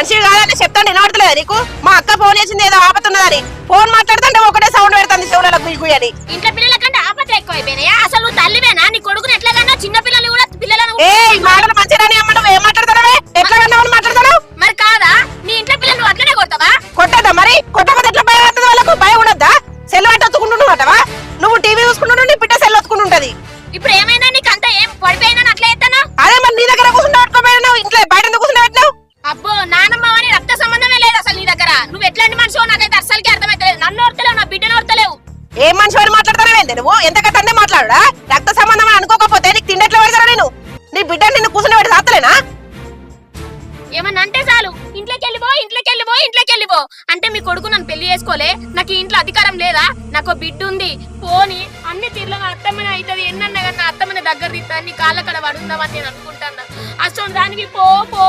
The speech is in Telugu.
మనిషి కాదని చెప్తాండి వినబడతలేదా నీకు? మా అక్క ఫోన్ చేసింది ఏదో ఆపతున్నదని ఫోన్ మాట్లాడుతుంటే ఒకటే సౌండ్ పెడుతుంది చెవులలో కుయ్యి కుయ్యి అని ఇంట్లో పిల్లల కంటే ఆపద ఎక్కువ అయిపోయినాయా అసలు తల్లివేనా నీ కొడుకుని ఎట్లాగన్నా చిన్న పిల్లలు కూడా పిల్లలను ఏ మాటలు మంచిరాని అమ్మ నువ్వు ఏం మాట్లాడతావే ఎట్లా కన్నావని మాట్లాడతావు మరి కాదా? నీ ఇంట్లో పిల్లలు అట్లనే కొడతావా? కొట్టద్దా మరి? కొట్టకపోతే ఎట్లా భయం అవుతుంది వాళ్ళకు? భయం ఉండద్దా? సెల్ అంటే ఒత్తుకుంటుండవా నువ్వు టీవీ నీ బిడ్డ సెల్ ఒత్తుకుంటుంటది. ఇప్పుడు ఏమైనా అస్సలకి అర్థమైతలేదు. నన్ను ఓర్తలేవు నా బిడ్డను ఓర్తలేవు. ఏం మనిషి అని మాట్లాడతానేంది నువ్వు ఎంత కట్టందే మాట్లాడుడా? రక్త సంబంధం అని అనుకోకపోతే నీకు తిండెట్లా పెడతారా నేను? నీ బిడ్డ నిన్ను కూర్చుని పెట్టి సాత్తలేనా? ఏమన్నా అంటే చాలు. ఇంట్లోకి వెళ్ళిపో ఇంట్లోకి వెళ్ళిపో ఇంట్లోకి వెళ్ళిపో. అంటే మీ కొడుకు నన్ను పెళ్ళి చేసుకోలే. నాకు ఇంట్లో అధికారం లేదా? నాకు బిడ్డ ఉంది. పోని అన్ని తీర్లో అత్తమ్మని అవుతుంది ఎన్నన్నా కానీ నా అత్తమ్మని దగ్గర తీస్తా. నీ కాళ్ళ కడ పడుందామని నేను అనుకుంటాను అసలు దానికి పో పో